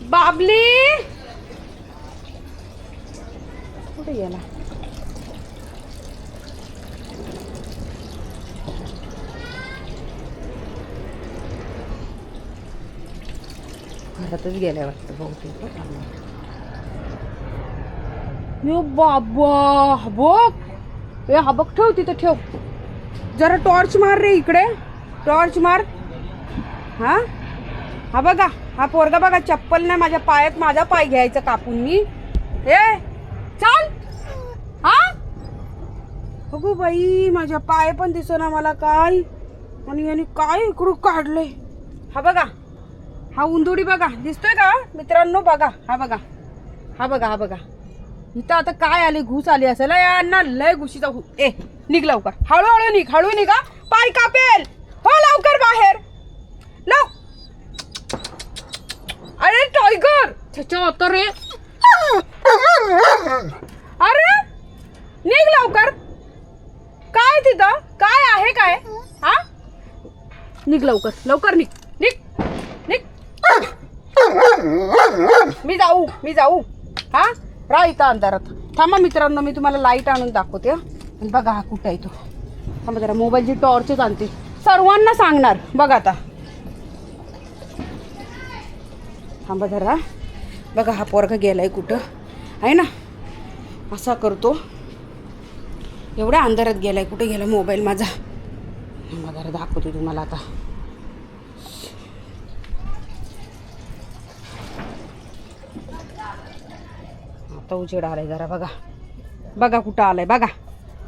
बाबली! कुठे गेला? घरातच गेल्या वाटतं बहुतेक हो. यो बाबा ए हा बघ ठेव तिथं ठेव. जरा टॉर्च मार रे इकडे. टॉर्च मार. हा? हा बघा हा पोरगा बघा चप्पल नाही माझ्या पायात माझा पाय घ्यायचा कापून मी. ए चाल. हा? बघू बाई माझ्या पाय पण दिसना मला काय. आणि याने काय इकडून काढलंय? हा बघा हा उंदुडी बघा दिसतोय का? मित्रांनो बघा हा बघा हा बघा हा बघा. इथं आता काय आले घुस आली असेल? यांना लय घुशीचा घु ए निघ लवकर. हळूहळू निघ हळू निघा पाय कापेल. हो लवकर बाहेर. लव अरे टायगर त्याच्या आता रे. अरे निघ लवकर. काय तिथं? काय आहे काय? हा? निघ लवकर लवकर निघ. निघ निघ. मी जाऊ मी जाऊ. हा? राह इथं अंधारात. थांबा मित्रांनो मी तुम्हाला लाइट आणून दाखवते हं. आणि बघा हा कुठं आहे तो. थांबा जरा मोबाईलची टॉर्चच आणते. सर्वांना सांगणार. बघा आता. थांबा जरा. बघा हा पोरगा गेलाय कुठं? आहे ना? असा करतो. एवढ्या अंधारात गेला आहे कुठे गेला मोबाईल माझा? थांबा जरा दाखवते तुम्हाला आता. आता उजेड आलाय जरा बघा. बघा कुठं आलाय बघा.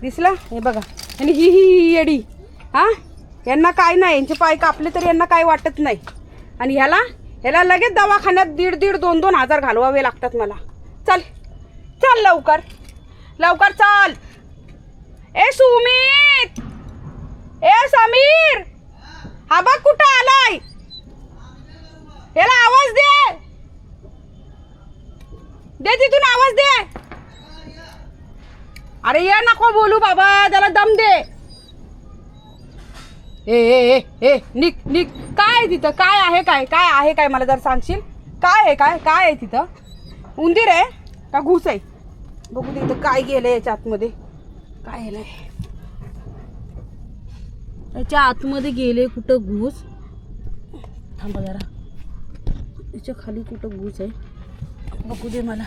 दिसला? हे बघा. आणि ही ही ही येडी. हा? यांना काय नाही. यांचे पाय कापले तरी यांना काय वाटत नाही. आणि ह्याला? ह्याला लगेच दवाखान्यात दीड दीड दोन दोन हजार घालवावे लागतात मला. चल चल लवकर. लवकर चल. ए सुमित. ए समीर. हा बघ कुठं आलाय. याला आवाज दे. दे तिथून आवाज दे. अरे ये नको बोलू बाबा त्याला दम दे. ए ए ए ए निक निक. काय आहे तिथं? काय आहे काय? काय आहे काय? मला जर सांगशील? काय आहे काय? काय आहे तिथं? उंदीर आहे का घुस आहे? बघू दे इथं काय गेलं याच्या आतमध्ये काय आहे नाही. याच्या आतमध्ये गेले कुठं घुस? थांबा जरा. याच्या खाली कुठं घुस आहे? बघू दे मला.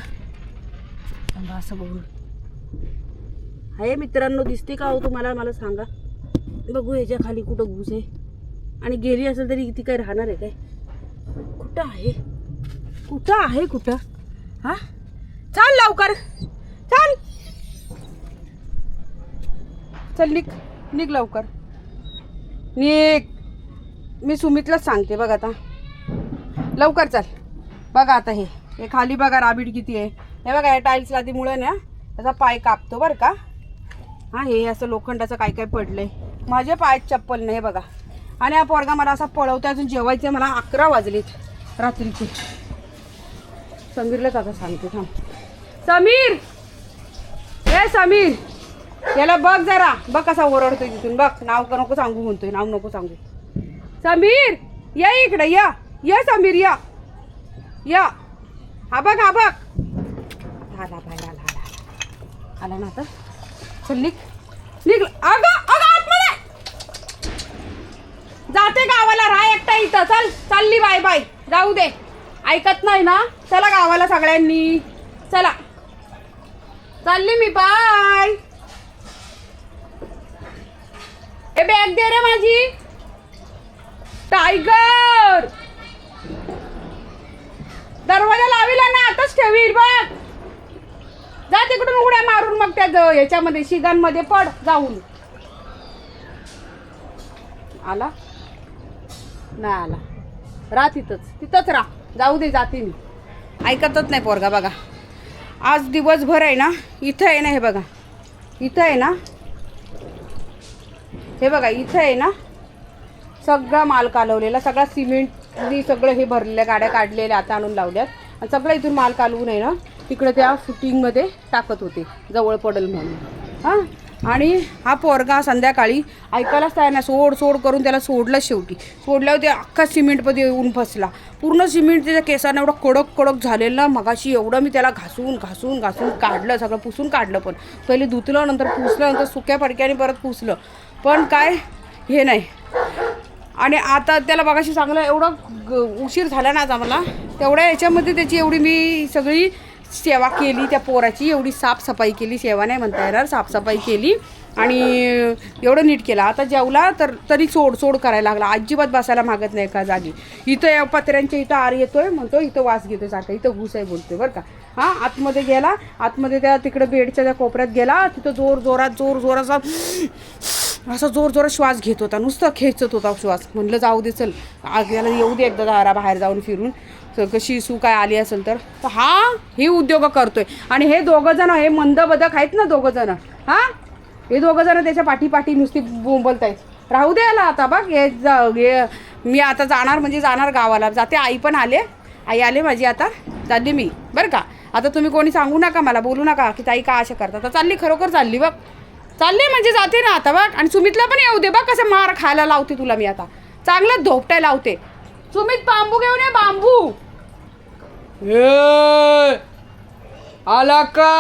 थांबा असं बघू आहे मित्रांनो दिसते का हो तुम्हाला? मला सांगा. बघू याच्या खाली कुठं घुस आहे? आणि गेली असेल तरी ती काय राहणार आहे काय? कुठं आहे? कुठं आहे कुठं? हा? चाल लवकर. चाल. चल निघ. निघ लवकर. निघ. मी सुमितलाच सांगते बघ आता. लवकर चल. बघा आता हे. हे खाली बघा राबीड किती आहे. हे बघा या टाईल्स लादीमुळं ना त्याचा पाय कापतो बरं का? हां हे असं लोखंडाचं काय काय पडलंय. माझे पायात चप्पल नाही हे बघा. आणि हा पोरगा मला असा पळवतो अजून जेवायचे मला अकरा वाजलेत रात्रीचे. समीरलाच आता सांगते थांब. समीर! हे समीर! याला बघ जरा बघ कसा ओरडतोय तिथून बघ. नाव का नको सांगू म्हणतोय नाव नको सांगू. समीर! या इकडे या. या समीर या. या. हा बघ हा बघ. आला बाय आला आला आला. आला ना आता? चल निघ. निघ. अगं अगं आतमध्ये जाते गावाला आता चल चालली बाय बाय. जाऊ दे. ऐकत नाही ना? चला गावाला सगळ्यांनी. चला. चालली मी बाय. ए बॅग दे रे माझी. टायगर दरवाजा लाविला ना आताच ठेवील बघ. जा तिकडून उड्या मारून मग त्या ज- ह्याच्यामध्ये शिगांमध्ये पड जाऊन. आला? नाही आला. राह तिथंच. तिथंच राह. जाऊ दे जाते मी ऐकतच नाही पोरगा बघा. आज दिवसभर आहे ना इथं आहे ना हे बघा. इथं आहे ना हे बघा इथं आहे ना सगळा माल कालवलेला सगळा सिमेंटनी सगळं हे भरलेल्या गाड्या काढलेल्या आता आणून लावल्यात. आणि सगळं इथून माल कालवून आहे ना तिकडे त्या फुटिंगमध्ये टाकत होते जवळ पडेल म्हणून. हां? आणि हा पोरगा संध्याकाळी ऐकायलाच तयार नाही. सोड सोड करून त्याला सोडलं शेवटी. सोडल्यावर ते अख्खा सिमेंटमध्ये येऊन फसला. पूर्ण सिमेंट त्याच्या केसानं एवढं कडक कडक झालेलं मगाशी एवढं मी त्याला घासून घासून घासून काढलं सगळं पुसून काढलं पण. पहिले धुतलं नंतर पुसलं नंतर सुक्या फडक्याने परत पुसलं. पण काय हे नाही. आणि आता त्याला बघाशी चांगलं एवढं ग- उशीर झाला ना आज आम्हाला तेवढ्या याच्यामध्ये त्याची एवढी मी सगळी सेवा केली त्या पोराची एवढी साफसफाई केली सेवा नाही म्हणता येणार साफसफाई केली आणि एवढं नीट केलं. आता जेवला तर तरी सोड सोड करायला लागला. अजिबात बसायला मागत नाही एका जागी. इथं या पत्र्यांच्या इथं आर येतोय म्हणतो इथं वास घेतोय सारखा इथं घुस आहे बोलतोय बरं का. हां आतमध्ये गेला आतमध्ये त्या तिकडं बेडच्या त्या कोपऱ्यात गेला तिथं जोर जोरात जोर जोराचा असा जोर जोरात श्वास घेत होता. नुसतं खेचत होता श्वास. म्हणलं जाऊ दे चल. आज याला येऊ दे एकदा दारा बाहेर जाऊन फिरून. कशी सू काय आली असेल तर. हा हे उद्योग करतोय. आणि हे दोघं जण हे मंद बदक आहेत ना दोघं जण? हा? हे दोघं जण त्याच्या पाठीपाठी नुसती बोंबलत आहेत राहू दे याला आता बघ. हे हे मी आता जाणार म्हणजे जाणार गावाला. जाते आई पण आले. आई आले माझी आता. चालली मी. बरं का? आता तुम्ही कोणी सांगू नका मला बोलू नका की ताई का अशा करता तर चालली खरोखर चालली बघ. चालले म्हणजे जाते ना आता बघ. आणि सुमितला पण येऊ दे बघ कसं मार खायला लावते तुला मी आता. चांगलं धोपटाय लावते. सुमित बांबू घेऊन ये बांबू. आला का?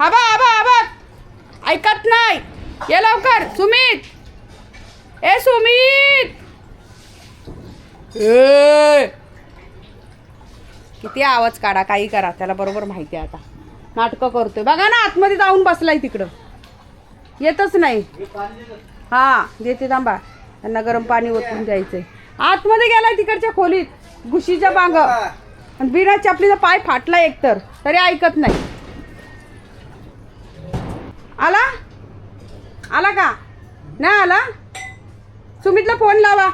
हा बा हा बा ऐकत नाही. ये लवकर सुमित. ए सुमित. ए. किती आवाज काढा काही करा. त्याला बरोबर माहिती आहे आता. नाटकं करतोय. बघा ना आतमध्ये जाऊन बसलाय तिकडं. येतच नाही. हा देते थांबा. त्यांना गरम पाणी ओतून द्यायचंय. आतमध्ये गेलाय तिकडच्या खोलीत घुशीच्या बांग. आणि बिना चपलीचा पाय फाटला एकतर तरी ऐकत नाही. आला? आला का? नाही आला? सुमितला फोन लावा.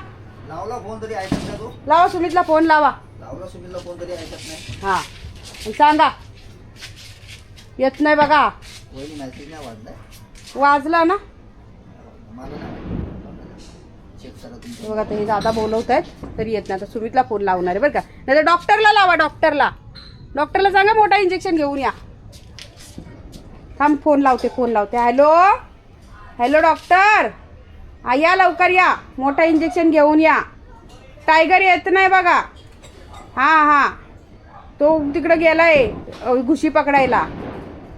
लावला फोन तरी ऐकत नाही तू. लावा सुमितला फोन लावा. लावला सुनीलला फोन तरी ऐकत नाही. हा. आणि सांगा. येत नाही बघा. मेसेज नाही वाजला ना? बघा तुम्ही हे दादा बोलवत आहेत तरी येत नाही. आता सुमितला फोन लावणार आहे बरं का? नाही तर डॉक्टरला लावा डॉक्टरला डॉक्टरला सांगा मोठा इंजेक्शन घेऊन या. थांब फोन लावते फोन लावते. हॅलो हॅलो डॉक्टर या लवकर या. मोठा इंजेक्शन घेऊन या. टायगर येत नाही बघा. हां हां. तो तिकडं गेला आहे घुशी पकडायला.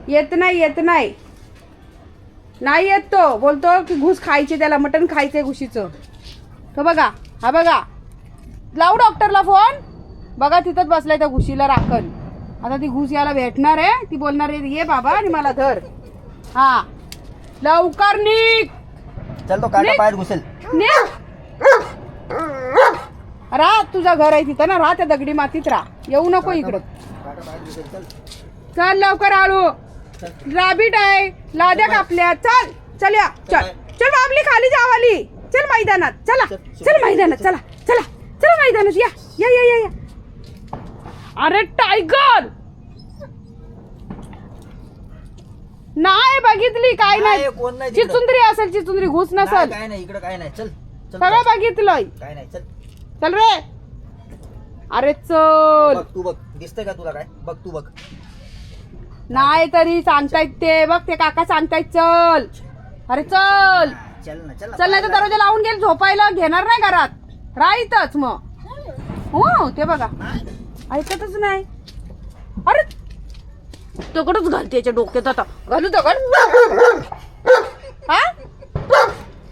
येत नाही येत नाही. नाही येत तो. बोलतो की घुस खायचे त्याला मटण खायचंय घुशीचं. तो बघा हा बघा. लावू डॉक्टरला फोन. बघा तिथंच बसलाय त्या घुशीला राखण. आता ती घुस याला भेटणार आहे. ती बोलणार आहे ये बाबा आणि मला धर. हा. लवकर निघ. चल तो काटा निघ. पायात घुसेल. निघ. राह तुझं घर आहे तिथं ना. राह त्या दगडी मातीत राह. येऊ नको इकडं. चल लवकर आळू. राबीट आहे. लाद्या कापल्या. चल. चल या. चल चल. बाबली खाली जावाली. चल मैदानात. चला. चल मैदानात. चला. चला. चला मैदानात. या. या या या या. अरे टायगर नाही बघितली काय नाही नाही, कोण नाही तिकडं. चिचुंदरी असेल चिचुंदरी घुस नसेल. काय नाही इकडं काय नाही. चल चल. सगळं बघितलंय. काय नाही चल. चल रे. अरे चल. बघ तू बघ. दिसतंय का तुला काय? बघ तू बघ. नाही तरी सांगतायत ते बघ ते काका सांगतायत चल. अरे चल. चल ना चल चल नाही तर दरवाजा लावून गेल झोपायला घेणार नाही घरात. राहीतच मग. हो ते बघा. ऐकतच नाही. अरे दगडच घालते याच्या डोक्यात आता. घालू दगड. हा?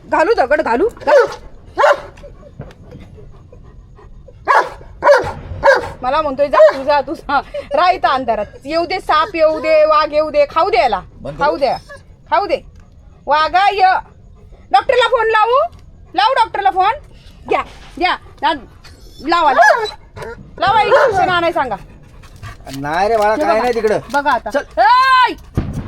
घालू दगड घालू. घालू. मला म्हणतोय जा तू जा तू जा. राहीत अंधारात. येऊ दे साप येऊ दे वाघ येऊ दे खाऊ दे याला. बंद खाऊ दे खाऊ दे. वाघा य. डॉक्टरला फोन लावू? लावू डॉक्टरला फोन घ्या घ्या. ना- लावा लावा. लावा इंजेक्शन आणाय सांगा. नाही रे बाळा काय. नाही तिकडं. बघा आता. चल. ऐ!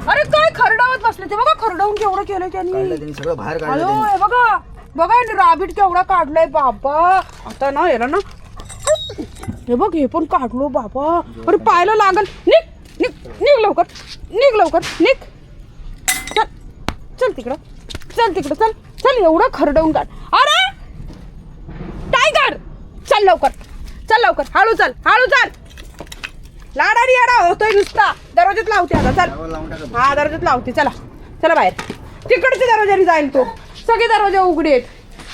अरे काय खरडावत बसले ते? बघा खरडावून केवढं केलं काढलं त्यांनी त्यांनी सगळं बाहेर हॅलो काढलं त्यांनी. हे बघा. बघा यांनी राबीट केवढा काढलाय बाबा. आता ना याला ना हे बघ हे पण काढलो बाबा. अरे पाहायला लागल. निघ निघ निघ लवकर. निघ लवकर. निघ. चल चल तिकडं. चल तिकडं चल. चल एवढं खरडवून काढ. अरे! टायगर! चल लवकर. चल लवकर. हळू चल हळू चल. लाडारी येडा होतोय नुसता. दरवाजात लावते आता. चल. हा दरवाजात लावते. चला. चला बाहेर. तिकडच्या दरवाजाने जाईल तो. सगळे दरवाजे उघडे आहेत.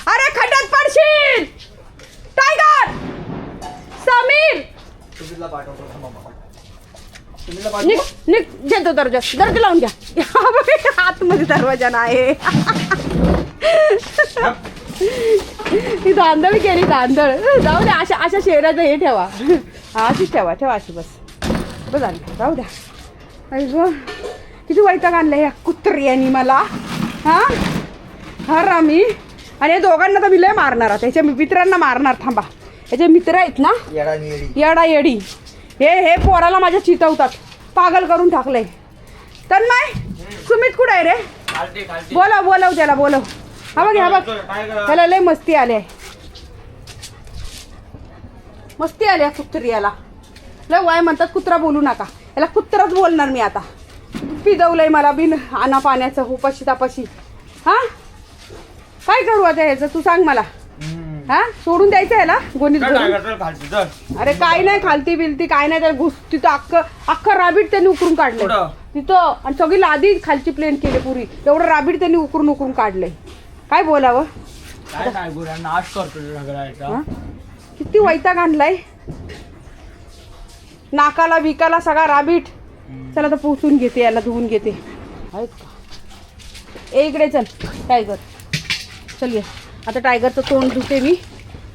अरे खड्ड्यात पडशील! टायगर! समीर! सुमितला पाठवतो थांबा बाबा. सुमितला निघ पाठव निघ घेतो दरवाजा दरवाजा लावून घ्या. आतमध्ये दरवाजा नाही. ही धांदळ केली धांदळ जाऊ द्या अशा अशा शेराचं हे ठेवा. हा अशीच ठेवा ठेवा अशी बस. बस झाली जाऊ द्या. आई गं किती वैताग आणलं या कुत्र्यानी मला. हा? हा रामी. आणि या दोघांना तर मी लय मारणार आता. त्याच्या मित्रांना मारणार थांबा. याचे मित्र आहेत ना? येडा येडा हे हे पोराला माझ्या चितवतात. पागल करून टाकलंय. तन्मय सुमित कुठे आहे रे? बोलव बोलव त्याला बोलव. हा बघ हा बघ. त्याला लय मस्ती आली आहे. मस्ती आली आहे कुत्र्याला लय वय म्हणतात कुत्रा बोलू नका. याला कुत्राच बोलणार मी आता. पिदवलंय मला बिन आना पाण्याचं उपाशी तापाशी हा? काय करू आता याचं तू सांग मला. हा? सोडून द्यायचं याला गोणीत भरून? अरे काय नाही खालती बिलती काय नाही त्या घुस तिथं अख्खं अख्खं राबीट त्यांनी उकरून काढलं कुठं? तिथं आणि सगळी लादी खालची प्लेन केली पुरी. एवढं राबीट त्यांनी उकरून उकरून काढलंय. काय बोलावं? काय काय गुरा नाश करतो सगळ्याचा. हा? किती वैताग आणलाय. नाकाला विकाला सगळा राबीट. चला आता पोचून घेते याला धुवून घेते. आहेत का? ए इकडे चल. टायगर चल ये. आता टायगरचं तोंड धुते मी.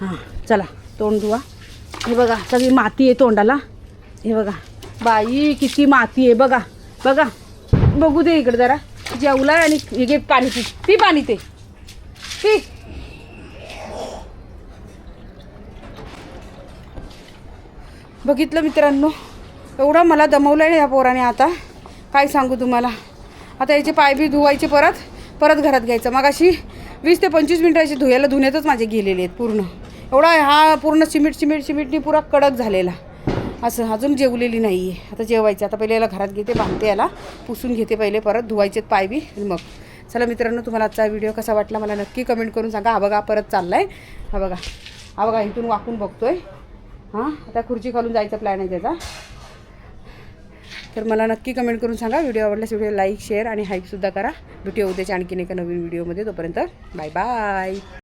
हां. चला तोंड धुवा. हे बघा सगळी माती आहे तोंडाला. हे बघा. बाई किती माती आहे. बघा बघा. बघू दे इकडे जरा. जेवलाय आणि हे पाणी पी. पी पाणी ते. पी. बघितलं मित्रांनो एवढं मला दमवलं आहे या पोराने आता. काय सांगू तुम्हाला? आता याचे पाय बी धुवायचे परत. परत घरात घ्यायचं. मग अशी वीस ते पंचवीस मिनटाची धुयाला धुण्यातच माझे गेलेले आहेत पूर्ण. एवढा हा पूर्ण सिमेंट सिमेंट सिमेंटनी पुरा कडक झालेला. असं अजून जेवलेली नाही आहे आता जेवायचं. आता पहिले याला घरात घेते बांधते याला. पुसून घेते पहिले परत. धुवायचे पाय बी. मग. चला मित्रांनो तुम्हाला आजचा व्हिडिओ कसा वाटला मला नक्की कमेंट करून सांगा. हा बघा परत चाललाय. हा बघा. हा बघा इथून वाकून बघतोय. हां? आता खुर्ची खालून जायचा प्लॅन आहे त्याचा. तर मला नक्की कमेंट करून सांगा. व्हिडिओ आवडल्यास व्हिडिओ लाईक शेअर आणि हाईपसुद्धा करा. भेटूया उद्याच्या आणखीन एका नवीन व्हिडिओमध्ये तोपर्यंत बाय बाय